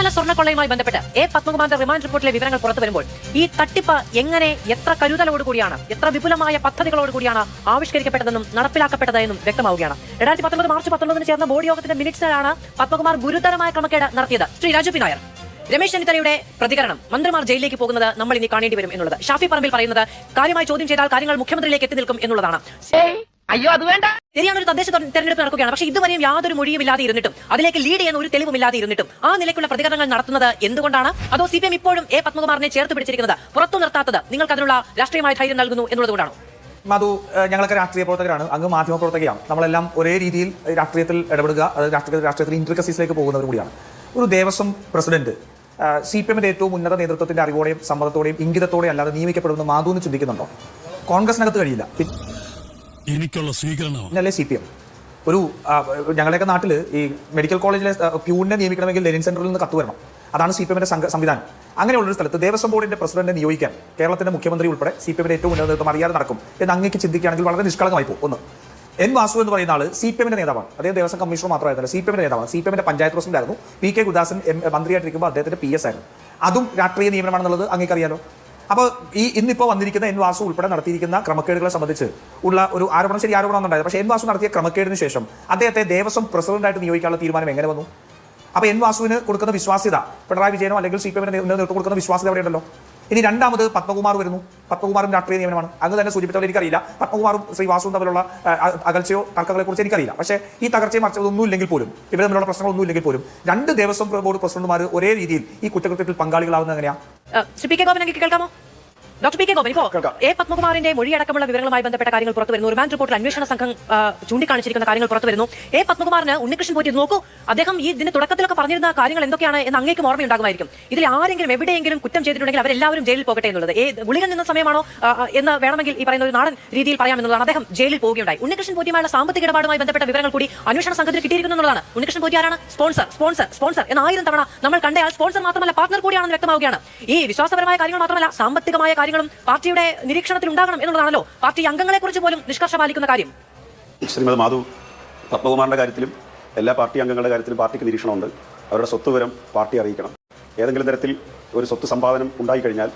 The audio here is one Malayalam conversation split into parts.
ശബരിമല സ്വർണക്കൊള്ളയുമായി ബന്ധപ്പെട്ട് എ പത്മകുമാറിന്റെ റിമാൻഡ് റിപ്പോർട്ടിലെ വിവരങ്ങൾ പുറത്തു വരുമ്പോൾ ഈ തട്ടിപ്പ് എങ്ങനെ എത്ര കരുതലോടുകൂടിയാണ് എത്ര വിപുലമായ പദ്ധതികളോടുകൂടിയാണ് ആവിഷ്കരിക്കപ്പെട്ടതെന്നും നടപ്പിലാക്കപ്പെട്ടതെന്നും വ്യക്തമാവുകയാണ്. രണ്ടായിരത്തി പത്തൊമ്പത് മാർച്ച് പത്തൊമ്പതിന് ചേർന്ന ബോർഡ് യോഗത്തിന്റെ മിനിറ്റ്സിലാണ് പത്മകുമാർ ഗുരുതരമായ ക്രമക്കേട് നടത്തിയത്. ശ്രീ രാജു നായർ. രമേശ് ചെന്നിത്തലയുടെ പ്രതികരണം. മന്ത്രിമാർ ജയിലിലേക്ക് പോകുന്നത് നമ്മൾ ഇനി കാണേണ്ടി വരും എന്നുള്ളത്. ഷാഫി പറമ്പിൽ പറയുന്നത് കാര്യമായി ചോദ്യം ചെയ്താൽ കാര്യങ്ങൾ മുഖ്യമന്ത്രിയിലേക്ക് എത്തി നിൽക്കും എന്നുള്ളതാണ്. അയ്യോ അത് വേണ്ട. ശരിയാണ് ഒരു തദ്ദേശ തെരഞ്ഞെടുപ്പ് നടക്കുകയാണ്. പക്ഷേ ഇതുവരെയും യാതൊരു മൊഴിയും ഇല്ലാതെ ഇരുന്നിട്ടും അതിലേക്ക് ലീഡ് ചെയ്യുന്ന ഒരു തെളിവും ഇല്ലാതെ ഇരുന്നിട്ടും ആ നിലയ്ക്കുള്ള പ്രതികരണങ്ങൾ നടത്തുന്നത് എന്തുകൊണ്ടാണ്? അതോ സി പി എം ഇപ്പോഴും എ പത്മകുമാറിനെ ചേർത്ത് പിടിച്ചിരിക്കുന്നത് പുറത്തു നിർത്താത്തത് നിങ്ങൾക്ക് അതിനുള്ള രാഷ്ട്രീയമായ ധൈര്യം നൽകുന്നു എന്നുള്ളതുകൊണ്ടാണോ? മധു ഞങ്ങളൊക്കെ രാഷ്ട്രീയ പ്രവർത്തകരാണ്. അങ്ങ് മാധ്യമ പ്രവർത്തകയാണ്. നമ്മളെല്ലാം ഒരേ രീതിയിൽ രാഷ്ട്രീയത്തിൽ ഇടപെടുക അത് രാഷ്ട്രീയ രാഷ്ട്രീയത്തിൽ ഇന്റർകസീസിലേക്ക് പോകുന്നവർ കൂടിയാണ്. ഒരു ദേവസ്വം പ്രസിഡന്റ് സി പി എമ്മിന്റെ ഏറ്റവും ഉന്നത നേതൃത്വത്തിന്റെ അറിവോടെയും സമ്മതത്തോടെയും ഇംഗിതത്തോടെയും അല്ലാതെ നിയമിക്കപ്പെടുമെന്ന് മാധുവിന് ചിന്തിക്കുന്നുണ്ടോ? കോൺഗ്രസിനകത്ത് കഴിയില്ല. എനിക്കുള്ള സ്വീകരണം. സി പി എം ഒരു ഞങ്ങളുടെയൊക്കെ നാട്ടിൽ ഈ മെഡിക്കൽ കോളേജിലെ പ്യൂണിനെ നിയമിക്കണമെങ്കിൽ ലെനിൻ സെന്ററിൽ നിന്ന് കത്ത് വരണം. അതാണ് സി പി എമ്മിന്റെ സംവിധാനം. അങ്ങനെയുള്ളൊരു സ്ഥലത്ത് ദേവസ്വം ബോർഡിന്റെ പ്രസിഡന്റിനെ നിയോഗിക്കാൻ കേരളത്തിന്റെ മുഖ്യമന്ത്രി ഉൾപ്പെടെ സി പി എമ്മിന്റെ ഏറ്റവും ഉന്നത നേതൃത്വം അറിയാതെ നടക്കും. എന്ന് അങ്ങേക്ക് ചിന്തിക്കുകയാണെങ്കിൽ വളരെ നിഷ്കളങ്കമായി പോകും. ഒന്ന് എൻ വാസു എന്ന് പറയുന്ന ആൾ സി പി എമ്മിന്റെ നേതാവാണ്. അദ്ദേഹം ദേവസ്വം കമ്മീഷണർ മാത്രമായിരുന്നില്ല. സി പി എമ്മിന്റെ നേതാവാണ്. സി പി എമ്മിന്റെ പഞ്ചായത്ത് പ്രസിഡന്റായിരുന്നു പി കെ ഗുദാസൻ മന്ത്രിയായിട്ടിരിക്കുമ്പോൾ അദ്ദേഹത്തിന്റെ പി എസ് ആയിരുന്നു. അതും രാഷ്ട്രീയ നിയമനമാണെന്നുള്ളത് അങ്ങേക്ക് അറിയാലോ അപ്പോൾ ഈ ഇന്നിപ്പോൾ വന്നിരിക്കുന്ന എൻ വാസു ഉൾപ്പെടെ നടത്തിയിരിക്കുന്ന ക്രമക്കേടുകളെ സംബന്ധിച്ച് ഉള്ള ഒരു ആരോപണം ശരി ആരോപണം ഉണ്ടായത്. പക്ഷേ എൻ വാസു നടത്തിയ ക്രമക്കേടിന് ശേഷം അദ്ദേഹത്തെ ദേവസ്വം പ്രസിഡന്റായിട്ട് നിയോഗിക്കാനുള്ള തീരുമാനം എങ്ങനെ വന്നു? അപ്പോൾ എൻ വാസുവിന് കൊടുക്കുന്ന വിശ്വാസ്യത പിണറായി വിജയനോ അല്ലെങ്കിൽ സി പി എമ്മിന് കൊടുക്കുന്ന വിശ്വാസ്യത എവിടെയുണ്ടല്ലോ? ഇനി രണ്ടാമത് പത്മകുമാർ വരുന്നു. പത്മകുമാറും രാഷ്ട്രീയ നിയമനമാണ്. അങ്ങ് തന്നെ സൂചിപ്പിച്ചവരെ എനിക്കറിയില്ല. പത്മകുമാറും ശ്രീ വാസുവും തമ്മിലുള്ള അകൽച്ചയോ തർക്കങ്ങളെക്കുറിച്ച് എനിക്കറിയില്ല. പക്ഷേ ഈ തകർച്ചയും മറിച്ചതൊന്നും ഇല്ലെങ്കിൽ പോലും ഇവർ തമ്മിലുള്ള പ്രശ്നങ്ങളൊന്നും ഇല്ലെങ്കിൽ പോലും രണ്ട് ദേവസ്വം ബോർഡ് പ്രസിഡന്റുമാർ ഒരേ രീതിയിൽ ഈ കുറ്റകൃത്യത്തിൽ പങ്കാളികളാവുന്നത് എങ്ങനെയാണ് ശ്രീ കേൾക്കാമോ? ഡോക്ടർ പി കെ ഗോപൻ ഇപ്പോ എ പത്മകുമാറിന്റെ മൊഴിയടക്കമുള്ള വിവരങ്ങളുമായി ബന്ധപ്പെട്ട കാര്യങ്ങൾ പുറത്തു വരുന്നു. റിമാൻഡ് റിപ്പോർട്ടിൽ അന്വേഷണ സംഘം ചൂണ്ടിക്കാണിച്ചിരിക്കുന്ന കാര്യങ്ങൾ പുറത്തു വരുന്നു. എ പത്മകുമാറിന് ഉണ്ണികൃഷ്ണൻ പോറ്റി നോക്കൂ. അദ്ദേഹം ഈ ഇതിന്റെ തുടക്കത്തിലൊക്കെ പറഞ്ഞിരുന്ന കാര്യങ്ങൾ എന്തൊക്കെയാണ് എന്ന് അങ്ങേക്കും ഓർമ്മയുണ്ടാകുമായിരിക്കും. ഇതിൽ ആരെങ്കിലും എവിടെയെങ്കിലും കുറ്റം ചെയ്തിട്ടുണ്ടെങ്കിൽ അവരെല്ലാവരും ജയിലിൽ പോകട്ടെ എന്നുള്ളത്. ഏ ഗുളികൻ നിന്ന സമയമാണോ എന്ന് വേണമെങ്കിൽ ഈ പറയുന്ന ഒരു നാടൻ രീതിയിൽ പറയാമെന്നുള്ളതാണ്. അദ്ദേഹം ജയിലിൽ പോവുകയുണ്ടായി. ഉണ്ണികൃഷ്ണൻ പോറ്റിയുമായുള്ള സാമ്പത്തിക ഇടപാടുമായി ബന്ധപ്പെട്ട വിവരങ്ങൾ കൂടി അന്വേഷണ സംഘത്തിന് കിട്ടിയിരിക്കുന്നു എന്നുള്ളതാണ്. ഉണ്ണികൃഷ്ണൻ പോറ്റി ആരാണ്? സ്പോൺസർ സ്പോൺസർ സ്പോൺസർ എന്ന ആയിരം തവണ നമ്മൾ കണ്ടയാൾ സ്പോൺസർ മാത്രമല്ല പാർട്ണർ കൂടിയാണെന്ന് വ്യക്തമാവുകയാണ്. ഈ വിശ്വാസപരമായ കാര്യങ്ങൾ മാത്രമല്ല സാമ്പത്തികമായ കാര്യങ്ങളും പാർട്ടിയുടെ നിരീക്ഷണത്തിൽ ഉണ്ടാകണം എന്നുള്ളതാണല്ലോ. പാർട്ടി അംഗങ്ങളെ കുറിച്ച് പോലും നിഷ്കർഷ പാലിക്കുന്ന കാര്യം. ശ്രീമതി മാധു പത്മകുമാറിന്റെ കാര്യത്തിലും എല്ലാ പാർട്ടി അംഗങ്ങളുടെ കാര്യത്തിലും പാർട്ടിക്ക് നിരീക്ഷണമുണ്ട്. അവരുടെ സ്വത്ത് വിവരം പാർട്ടി അറിയിക്കണം. ഏതെങ്കിലും തരത്തിൽ ഒരു സ്വത്ത് സമ്പാദനം ഉണ്ടായിക്കഴിഞ്ഞാൽ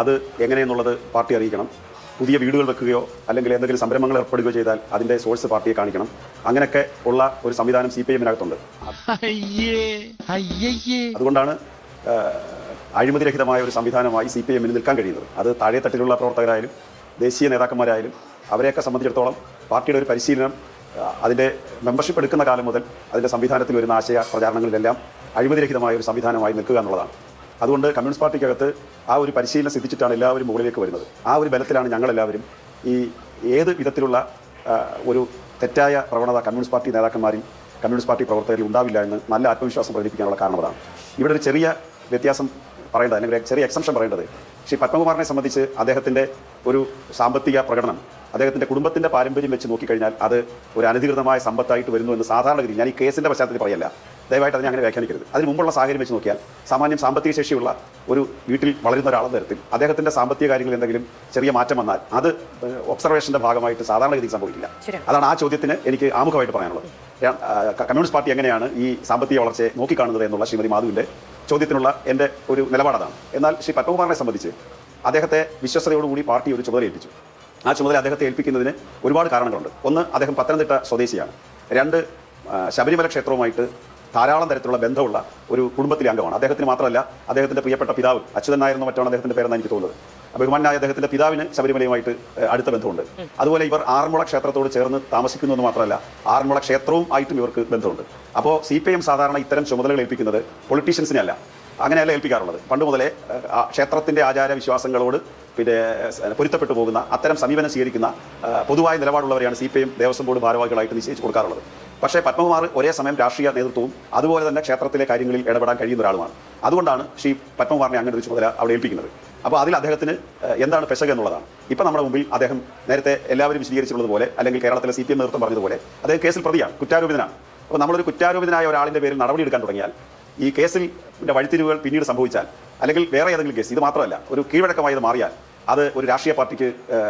അത് എങ്ങനെയെന്നുള്ളത് പാർട്ടി അറിയിക്കണം. പുതിയ വീടുകൾ വെക്കുകയോ അല്ലെങ്കിൽ എന്തെങ്കിലും സംരംഭങ്ങൾ ഏർപ്പെടുകയോ ചെയ്താൽ അതിന്റെ സോഴ്സ് പാർട്ടിയെ കാണിക്കണം. അങ്ങനെയൊക്കെ ഉള്ള ഒരു സംവിധാനം സി പി എമ്മിനകത്തുണ്ട്. അയ്യേ അതുകൊണ്ടാണ് അഴിമതിരഹിതമായ ഒരു സംവിധാനമായി സി പി എമ്മിന് നിൽക്കാൻ കഴിയുന്നത്. അത് താഴെത്തട്ടിലുള്ള പ്രവർത്തകരായാലും ദേശീയ നേതാക്കന്മാരായാലും അവരെയൊക്കെ സംബന്ധിച്ചിടത്തോളം പാർട്ടിയുടെ ഒരു പരിശീലനം അതിന്റെ മെമ്പർഷിപ്പ് എടുക്കുന്ന കാലം മുതൽ അതിന്റെ സംവിധാനത്തിൽ വരുന്ന ആശയ പ്രചാരണങ്ങളിലെല്ലാം അഴിമതിരഹിതമായ ഒരു സംവിധാനമായി നിൽക്കുക എന്നുള്ളതാണ്. അതുകൊണ്ട് കമ്മ്യൂണിസ്റ്റ് പാർട്ടിക്കകത്ത് ആ ഒരു പരിശീലനം സിദ്ധിച്ചിട്ടാണ് എല്ലാവരും മുകളിലേക്ക് വരുന്നത്. ആ ഒരു ബലത്തിലാണ് ഞങ്ങളെല്ലാവരും ഈ ഏത് വിധത്തിലുള്ള ഒരു തെറ്റായ പ്രവണത കമ്മ്യൂണിസ്റ്റ് പാർട്ടി നേതാക്കന്മാരിൽ കമ്മ്യൂണിസ്റ്റ് പാർട്ടി പ്രവർത്തകരിൽ ഉണ്ടാവില്ല എന്ന് നല്ല ആത്മവിശ്വാസം പ്രകടിപ്പിക്കാനുള്ള കാരണം അതാണ്. ഇവിടെ ഒരു ചെറിയ വ്യത്യാസം പറയേണ്ടത് അല്ലെങ്കിൽ ഒരു ചെറിയ എക്സംഷൻ പറയേണ്ടത്. ശ്രീ പത്മകുമാറിനെ സംബന്ധിച്ച് അദ്ദേഹത്തിന്റെ ഒരു സാമ്പത്തിക പ്രകടനം അദ്ദേഹത്തിന്റെ കുടുംബത്തിന്റെ പാരമ്പര്യം വെച്ച് നോക്കിക്കഴിഞ്ഞാൽ അത് ഒരു അനധികൃതമായ സമ്പത്തായിട്ട് വരുന്നു എന്ന് സാധാരണഗതി ഞാൻ ഈ കേസിന്റെ പശ്ചാത്തലത്തിൽ പറയല്ല. ദയവായിട്ട് അതിനെ അങ്ങനെ വ്യാഖ്യാനിക്കരുത്. അതിന് മുമ്പുള്ള സാഹചര്യം വെച്ച് നോക്കിയാൽ സാമാന്യം സാമ്പത്തിക ശേഷിയുള്ള ഒരു വീട്ടിൽ വളരുന്ന ഒരാളെന്ന തരത്തിൽ അദ്ദേഹത്തിന്റെ സാമ്പത്തിക കാര്യങ്ങളിൽ എന്തെങ്കിലും ചെറിയ മാറ്റം വന്നാൽ അത് ഒബ്സർവേഷന്റെ ഭാഗമായിട്ട് സാധാരണഗതി സംഭവിക്കില്ല. അതാണ് ആ ചോദ്യത്തിന് എനിക്ക് ആമുഖമായിട്ട് പറയാനുള്ളത്. കമ്മ്യൂണിസ്റ്റ് പാർട്ടി എങ്ങനെയാണ് ഈ സാമ്പത്തിക വളർച്ചയെ നോക്കിക്കാണുന്നത് എന്നുള്ള ശ്രീമതി മാധുവിന്റെ ചോദ്യത്തിനുള്ള എന്റെ ഒരു നിലപാടതാണ്. എന്നാൽ ശ്രീ പത്മകുമാറിനെ സംബന്ധിച്ച് അദ്ദേഹത്തെ വിശ്വസ്തയോടുകൂടി പാർട്ടി ഒരു ചുമതല ഏൽപ്പിച്ചു. ആ ചുമതല അദ്ദേഹത്തെ ഏൽപ്പിക്കുന്നതിന് ഒരുപാട് കാരണങ്ങളുണ്ട്. ഒന്ന് അദ്ദേഹം പത്തനംതിട്ട സ്വദേശിയാണ്. രണ്ട് ശബരിമല ക്ഷേത്രവുമായിട്ട് ധാരാളം തരത്തിലുള്ള ബന്ധമുള്ള ഒരു കുടുംബത്തിലെ അംഗമാണ്. അദ്ദേഹത്തിന് മാത്രമല്ല അദ്ദേഹത്തിന്റെ പ്രിയപ്പെട്ട പിതാവ് അച്യുതൻ നായർ എന്ന മറ്റാണ് അദ്ദേഹത്തിന്റെ പേരെന്ന് എനിക്ക് തോന്നുന്നത്. ബഹുമാനായ അദ്ദേഹത്തിന്റെ പിതാവിന് ശബരിമലയുമായിട്ട് അടുത്ത ബന്ധമുണ്ട്. അതുപോലെ ഇവർ ആറന്മുള ക്ഷേത്രത്തോട് ചേർന്ന് താമസിക്കുന്നു എന്ന് മാത്രമല്ല ആറന്മുള ക്ഷേത്രവും ആയിട്ടും ഇവർക്ക് ബന്ധമുണ്ട്. അപ്പോൾ സി പി എം സാധാരണ ഇത്തരം ചുമതലകൾ ഏൽപ്പിക്കുന്നത് പൊളിറ്റീഷ്യൻസിനെ അല്ല അങ്ങനെയല്ല ഏൽപ്പിക്കാറുള്ളത്. പണ്ട് മുതലേ ക്ഷേത്രത്തിന്റെ ആചാര വിശ്വാസങ്ങളോട് പിന്നെ പൊരുത്തപ്പെട്ടു പോകുന്ന അത്തരം സമീപനം സ്വീകരിക്കുന്ന പൊതുവായ നിലപാടുള്ളവരെയാണ് C P M Devaswom board ഭാരവാഹികളായിട്ട് നിശ്ചയിച്ച് കൊടുക്കാറുള്ളത്. പക്ഷേ പത്മകുമാർ ഒരേ സമയം രാഷ്ട്രീയ നേതൃത്വവും അതുപോലെ തന്നെ ക്ഷേത്രത്തിലെ കാര്യങ്ങളിൽ ഇടപെടാൻ കഴിയുന്ന ഒരാളുമാണ്. അതുകൊണ്ടാണ് ശ്രീ പത്മകുമാറിനെ അങ്ങനെ ഒരു ചുമതല അവിടെ ഏൽപ്പിക്കുന്നത്. അപ്പോൾ അതിൽ അദ്ദേഹത്തിന് എന്താണ് പെശക എന്നുള്ളതാണ്. ഇപ്പം നമ്മുടെ മുമ്പിൽ അദ്ദേഹം നേരത്തെ എല്ലാവരും വിശദീകരിച്ചിട്ടുള്ളതുപോലെ അല്ലെങ്കിൽ കേരളത്തിലെ സി പി എം നേതൃത്വം പറഞ്ഞതുപോലെ അദ്ദേഹം കേസിൽ പ്രതിയാണ് കുറ്റാരോപിതനാണ്. അപ്പോൾ നമ്മളൊരു കുറ്റാരോപിതനായ ഒരാളിന്റെ പേരിൽ നടപടി എടുക്കാൻ തുടങ്ങിയാൽ ഈ കേസിൽ വഴിത്തിരിവുകൾ പിന്നീട് സംഭവിച്ചാൽ അല്ലെങ്കിൽ വേറെ ഏതെങ്കിലും കേസ് ഇത് മാത്രമല്ല ഒരു കീഴ്വഴക്കമായി ഇത് മാറിയാൽ അത് ഒരു രാഷ്ട്രീയ പാർട്ടിക്ക്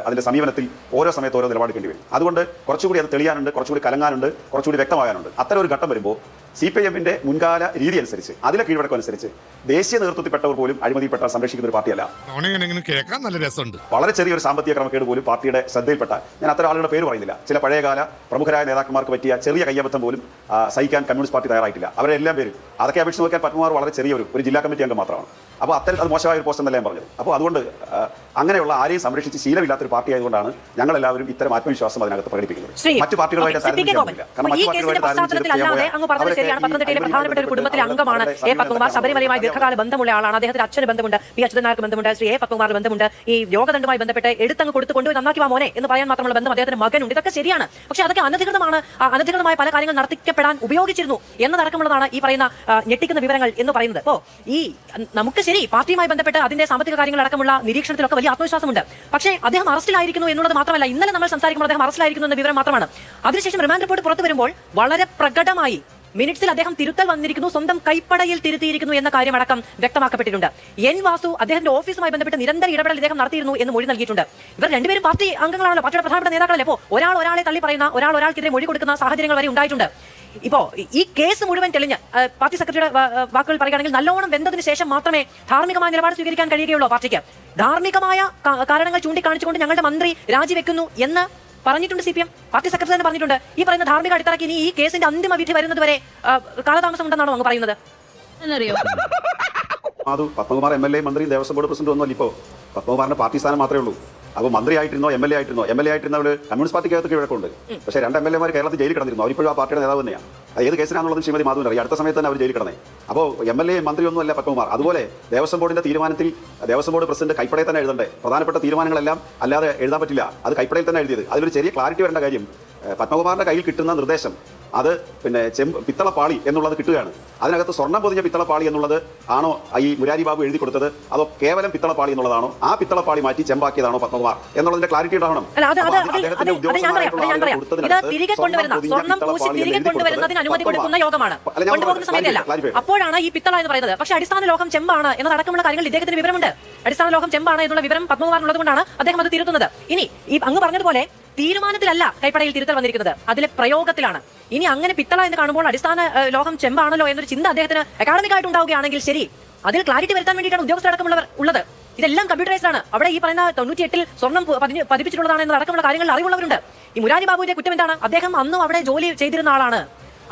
അതിന്റെ സമീപനത്തിൽ ഓരോ സമയത്ത് ഓരോ നിലപാടെടുക്കേണ്ടി വരും. അതുകൊണ്ട് കുറച്ചുകൂടി അത് തെളിയാനുണ്ട് കുറച്ചുകൂടി കലങ്ങാനുണ്ട് കുറച്ചുകൂടി വ്യക്തമാകാനുണ്ട്. അത്തരം ഒരു ഘട്ടം വരുമ്പോൾ സി പി എമ്മിന്റെ മുൻകാല രീതി അനുസരിച്ച് അതിലെ കീഴ്വഴക്കം അനുസരിച്ച് ദേശീയ നേതൃത്വത്തിൽപ്പെട്ടവർ പോലും അഴിമതിപ്പെട്ട സംരക്ഷിക്കുന്ന ഒരു പാർട്ടിയല്ല. കേൾക്കാൻ നല്ല രസമുണ്ട്. വളരെ ചെറിയൊരു സാമ്പത്തിക ക്രമക്കേട് പോലും പാർട്ടിയുടെ ശ്രദ്ധയിൽപ്പെട്ട ഞാൻ അത്ര ആളുകളുടെ പേര് പറയുന്നില്ല. ചില പഴയകാല പ്രമുഖരായ നേതാക്കന്മാർക്ക് പറ്റിയ ചെറിയ കയ്യബദ്ധം പോലും സഹിക്കാൻ കമ്മ്യൂണിസ്റ്റ് പാർട്ടി തയ്യാറായിട്ടില്ല. അവരെല്ലാം പേരും അതൊക്കെ അപേക്ഷിച്ച് നോക്കിയാൽ പത്മമാർ വളരെ ചെറിയൊരു ഒരു ജില്ലാ കമ്മിറ്റി അംഗം മാത്രമാണ്. അപ്പോൾ അത്തരം അത് മോശമായ ഒരു പോസ്റ്റ് എന്നല്ല ഞാൻ പറഞ്ഞത്. അപ്പോൾ അതുകൊണ്ട് അങ്ങനെയുള്ള ആരെയും സംരക്ഷിച്ച് ശീലമില്ലാത്തൊരു പാർട്ടി ആയതുകൊണ്ടാണ് ഞങ്ങൾ എല്ലാവരും ഇത്തരം ആത്മവിശ്വാസം അതിനകത്ത് പ്രകടിപ്പിക്കുന്നത്. മറ്റു പാർട്ടികളുമായിട്ട് പ്രധാനപ്പെട്ട ഒരു കുടുംബത്തിലെ അംഗമാണ് എ. പത്മകുമാർ. ശബരിമലയുമായി ദീർഘകാല ബന്ധമുള്ള ആളാണ്. അദ്ദേഹത്തിന് അച്ഛന് ബന്ധമുണ്ട്. പി അച്യുതനാർക്ക് ബന്ധമുണ്ട്. ശ്രീ എ. പത്മകുമാർ ബന്ധമുണ്ട്. ഈ യോഗദണ്ഡുമായി ബന്ധപ്പെട്ട് എടുത്തങ്ങ് കൊടുത്തു കൊണ്ടുപോയി നന്നാക്കി വാ മോനെ എന്ന് പറയാൻ മാത്രമുള്ള ബന്ധം അദ്ദേഹത്തിന് മകനുണ്ട്. ഇതൊക്കെ ശരിയാണ്. പക്ഷേ അതൊക്കെ അനധികൃതമാണ്. അനധികൃതമായ പല കാര്യങ്ങൾ നടത്തിക്കപ്പെടാൻ ഉപയോഗിച്ചിരുന്നു എന്നതടക്കമുള്ളതാണ് ഈ പറയുന്ന ഞെട്ടിക്കുന്ന വിവരങ്ങൾ എന്ന് പറയുന്നത്. അപ്പോ ഈ നമുക്ക് ശരി പാർട്ടിയുമായി ബന്ധപ്പെട്ട് അതിന്റെ സാമ്പത്തിക കാര്യങ്ങൾ അടക്കമുള്ള നിരീക്ഷണത്തിലൊക്കെ വലിയ ആത്മവിശ്വാസമുണ്ട്. പക്ഷേ അദ്ദേഹം അറസ്റ്റിലായിരിക്കുന്നു എന്നുള്ളത് മാത്രമല്ല ഇന്നലെ നമ്മൾ സംസാരിക്കുമ്പോൾ അദ്ദേഹം അറസ്റ്റിലായിരിക്കുന്നു എന്ന വിവരം മാത്രമാണ്. അതിനുശേഷം റിമാൻഡ് റിപ്പോർട്ട് പുറത്തു വരുമ്പോൾ വളരെ പ്രകടമായി മിനിറ്റ്സിൽ അദ്ദേഹം തിരുത്തൽ വന്നിരിക്കുന്നു സ്വന്തം കൈപ്പടയിൽ തിരുത്തിയിരിക്കുന്നു എന്ന കാര്യമടക്കം വ്യക്തമാക്കപ്പെട്ടിട്ടുണ്ട്. എൻ വാസു അദ്ദേഹത്തിന്റെ ഓഫീസുമായി ബന്ധപ്പെട്ട് നിരന്തര ഇടപെടൽ ഇദ്ദേഹം നടത്തിയിരുന്നു എന്ന് മൊഴി നൽകിയിട്ടുണ്ട്. ഇവർ രണ്ടുപേരും പാർട്ടി അംഗങ്ങളാണല്ലോ പാർട്ടിയുടെ പ്രധാനപ്പെട്ട നേതാക്കളല്ലേ? അപ്പോൾ ഒരാൾ ഒരാളെ തള്ളി പറയുന്ന ഒരാൾ ഒരാൾക്കെതിരെ മൊഴി കൊടുക്കുന്ന സാഹചര്യങ്ങൾ വരെ ഉണ്ടായിട്ടുണ്ട്. ഇപ്പോ ഈ കേസ് മുഴുവൻ തെളിഞ്ഞ് പാർട്ടി സെക്രട്ടറിയുടെ വാക്കുകൾ പറയുകയാണെങ്കിൽ നല്ലോണം വെന്തതിന് ശേഷം മാത്രമേ ധാർമ്മികമായ നിലപാട് സ്വീകരിക്കാൻ കഴിയുകയുള്ളൂ പാർട്ടിക്ക്. ധാർമ്മികമായ കാരണങ്ങൾ ചൂണ്ടിക്കാണിച്ചുകൊണ്ട് ഞങ്ങളുടെ മന്ത്രി രാജിവെക്കുന്നു എന്ന് പറഞ്ഞിട്ടുണ്ട് C P M. Party secretary തന്നെ പറഞ്ഞിട്ടുണ്ട്. ഈ പറയുന്ന ധാർമ്മിക അടിത്തറയ്ക്ക് ഇനി ഈ കേസിന്റെ അന്തിമ വിധി വരുന്നത് വരെ കാലതാമസം ഉണ്ടെന്നാണോ അങ്ങ് പറയുന്നത്? Madhu Padmakumar M L A മന്ത്രി ദേവസ്വം ബോർഡ് പ്രസിഡന്റ് ഒന്നുമല്ല ഇപ്പോൾ പത്മകുമാറിന്റെ പാർട്ടി സ്ഥാനം മാത്രമേ ഉള്ളൂ. അപ്പോൾ മന്ത്രി ആയിട്ടിരുന്നോ എം എൽ എ ആയിട്ടിരുന്നോ എം എൽ എ ആയിട്ടിരുന്നവർ കമ്മ്യൂണിസ്റ്റ് പാർട്ടിക്കകത്ത് കിഴക്കുണ്ട് പക്ഷേ രണ്ട് എം എൽ എമാർ കേരളത്തിൽ ജയിലിൽ കിടന്നിരുന്നു. അവരിപ്പോഴും ആ പാർട്ടിയുടെ നേതാവ് തന്നെയാണ്. അത് ഏത് കേസിനാണെന്നുള്ളത് ശ്രീമതി മാധവൻ അറിയാം. അടുത്ത സമയത്ത് തന്നെ അവർ ജയിലിൽ കിടന്നേ. അപ്പോൾ എം എൽ എ മന്ത്രിയൊന്നും അല്ല പത്മകുമാർ. അതുപോലെ ദേവസ്വം ബോർഡിന്റെ തീരുമാനത്തിൽ ദേവസ്വം ബോർഡ് പ്രസിഡന്റ് കൈപ്പടയിൽ തന്നെ എഴുതണ്ടേ? പ്രധാനപ്പെട്ട തീരുമാനങ്ങളെല്ലാം അല്ലാതെ എഴുതാൻ പറ്റില്ല. അത് കൈപ്പടയിൽ തന്നെ എഴുതിയത്. അതിലൊരു ചെറിയ ക്ലാരിറ്റി വരേണ്ട കാര്യം പത്മകുമാറിന്റെ കയ്യിൽ കിട്ടുന്ന നിർദ്ദേശം അത് പിന്നെ ചെമ്പ് പിത്തളപ്പാളി എന്നുള്ളത് കിട്ടുകയാണ്. അതിനകത്ത് സ്വർണം പൊതിഞ്ഞ പിത്തളപ്പാളി എന്നുള്ളത് ആണോ ഈ മുരാരി ബാബു എഴുതി കൊടുത്തത്? അതോ കേവലം പിത്തളപ്പാളി എന്നുള്ളതാണോ? ആ പിത്തളപ്പാളി മാറ്റി ചെമ്പാക്കിയതാണോ പത്മകുമാർ? എന്നുള്ളതിന്റെ ക്ലാരിറ്റി ഉണ്ടാവണം. അദ്ദേഹത്തിന്റെ അപ്പോഴാണ് ഈ പിത്തള എന്ന് പറയുന്നത്. പക്ഷേ അടിസ്ഥാന ലോകം ചെമ്പാണ് എന്നതടക്കമുള്ള കാര്യങ്ങൾ ഇദ്ദേഹത്തിന് വിവരമുണ്ട്. അടിസ്ഥാന ലോകം ചെമ്പാണ് എന്നുള്ള വിവരം പത്മകുമാറിനുള്ളത് കൊണ്ടാണ് അദ്ദേഹം അത് തിരുത്തുന്നത്. ഇനി ഈ അങ്ങ് പറഞ്ഞതുപോലെ തീരുമാനത്തിലല്ല കൈപ്പടയിൽ തിരുത്തൽ വന്നിരിക്കുന്നത്. അതിലെ പ്രയോഗത്തിലാണ്. ഇനി അങ്ങനെ പിത്തള എന്ന് കാണുമ്പോൾ അടിസ്ഥാന ലോകം ചെമ്പാണല്ലോ എന്നൊരു ചിന്ത അദ്ദേഹത്തിന് അക്കാഡമിക് ആയിട്ട് ഉണ്ടാവുകയാണെങ്കിൽ ശരി അതിൽ ക്ലാരിറ്റി വരുത്താൻ വേണ്ടിയിട്ടാണ് ഉദ്യോഗസ്ഥരടക്കമുള്ളവർ ഉള്ളത്. ഇതെല്ലാം കമ്പ്യൂട്ടറൈസ്ഡ് ആണ്. അവിടെ ഈ പറയുന്ന തൊണ്ണൂറ്റി സ്വർണം പതിപ്പിച്ചിട്ടുള്ളതാണ് എന്നതടക്കമുള്ള കാര്യങ്ങൾ അറിവുള്ളവരുണ്ട്. ഈ മുരാരി ബാബുവിന്റെ കുറ്റം എന്താണ് അദ്ദേഹം അന്നും അവിടെ ജോലി ചെയ്തിരുന്ന ആളാണ്.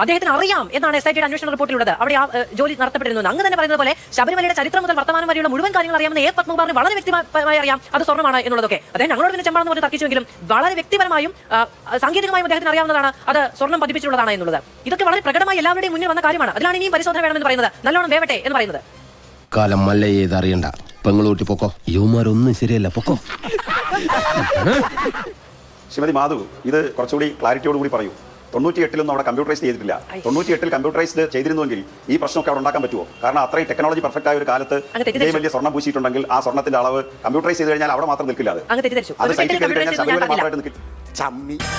അദ്ദേഹത്തിന് അറിയാം എന്നാണ് എസ് ഐ ടിയുടെ അന്വേഷണ റിപ്പോർട്ടിലുള്ളത്. അവിടെ ആ ജോലി നടത്തപ്പെട്ടിരുന്നു എന്ന്. അങ്ങ് തന്നെ പറയുന്നത് പോലെ ശബരിമലയുടെ ചരിത്രം മുതൽ വർത്തമാനം വരെയുള്ള മുഴുവൻ കാര്യങ്ങൾ അറിയാമെന്ന് എ പത്മകുമാറിന് വളരെ വ്യക്തിപരമായി അറിയാം. അത് സ്വർണമാണ് എന്നുള്ളതൊക്കെ. അദ്ദേഹം ഞങ്ങളോട് പിന്നെ ചെമ്പാണെന്ന് പറഞ്ഞ് തർക്കിച്ചുവെങ്കിലും വളരെ വ്യക്തിപരമായും സാങ്കേതികമായും അദ്ദേഹത്തിന് അറിയാവുന്നതാണ് അത് സ്വർണം പതിപ്പിച്ചിട്ടുള്ളതാണ് എന്നുള്ളത്. ഇതൊക്കെ വളരെ പ്രകടമായി എല്ലാവരുടെയും മുന്നിൽ വന്ന കാര്യമാണ്. അതിലാണ് ഇനിയും പരിശോധന വേണമെന്ന് പറയുന്നത്. നല്ലോണം വേവട്ടെ എന്ന് പറയുന്നത്. കാലം മല്ല ചെയ്ത് അറിയണ്ട. പെങ്ങളൂട്ടി പൊക്കോ. യുവമാരൊന്നും ശരിയല്ല പൊക്കോ. ശ്രീമതി മാധു ഇത് കുറച്ചുകൂടി ക്ലാരിറ്റിയോടുകൂടി പറയൂ. തൊണ്ണൂറ്റി എട്ടിലൊന്നും അവിടെ കമ്പ്യൂട്ടറൈസ് ചെയ്തിട്ടില്ല. തൊണ്ണൂറ്റി എട്ടിൽ കമ്പ്യൂട്ടറൈസ്ഡ് ചെയ്തിരുന്നെങ്കിൽ ഈ പ്രശ്നമൊക്കെ അവിടെ ഉണ്ടാക്കാൻ പറ്റുമോ? കാരണം അത്രയും ടെക്നോളജി പെർഫെക്റ്റ് ആയ ഒരു കാലത്ത് അങ്ങ് ഇതേ വലിയ സ്വർണം പൂശിയിട്ടുണ്ടെങ്കിൽ ആ സ്വർണത്തിന്റെ അളവ് കമ്പ്യൂട്ടറൈസ് ചെയ്ത് കഴിഞ്ഞാൽ അവിടെ മാത്രം നിൽക്കില്ല അത്. സൈറ്റിൽ കയറി കഴിഞ്ഞാൽ ചെയ്തത് ഞാൻ ശബരിമല